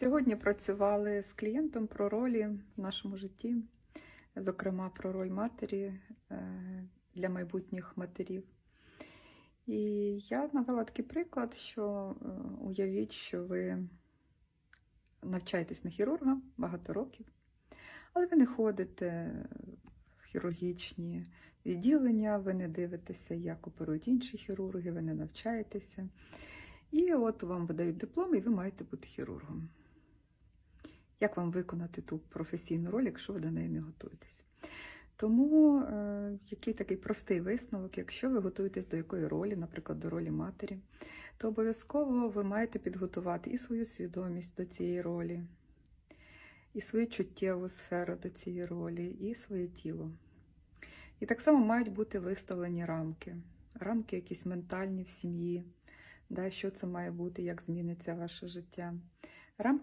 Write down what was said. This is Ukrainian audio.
Сьогодні працювали з клієнтом про ролі в нашому житті, зокрема про роль матері е, для майбутніх матерів. І я навела такий приклад, що е, уявіть, що ви навчаєтесь на хірурга багато років, але ви не ходите в хірургічні відділення, ви не дивитеся, як оперують інші хірурги, ви не навчаєтеся. І от вам видають диплом, і ви маєте бути хірургом. Як вам виконати ту професійну роль, якщо ви до неї не готуєтесь? Тому е, який такий простий висновок, якщо ви готуєтесь до якої ролі, наприклад, до ролі матері, то обов'язково ви маєте підготувати і свою свідомість до цієї ролі, і свою чуттєву сферу до цієї ролі, і своє тіло. І так само мають бути виставлені рамки, рамки якісь ментальні в сім'ї, да, що це має бути, як зміниться ваше життя. Рамки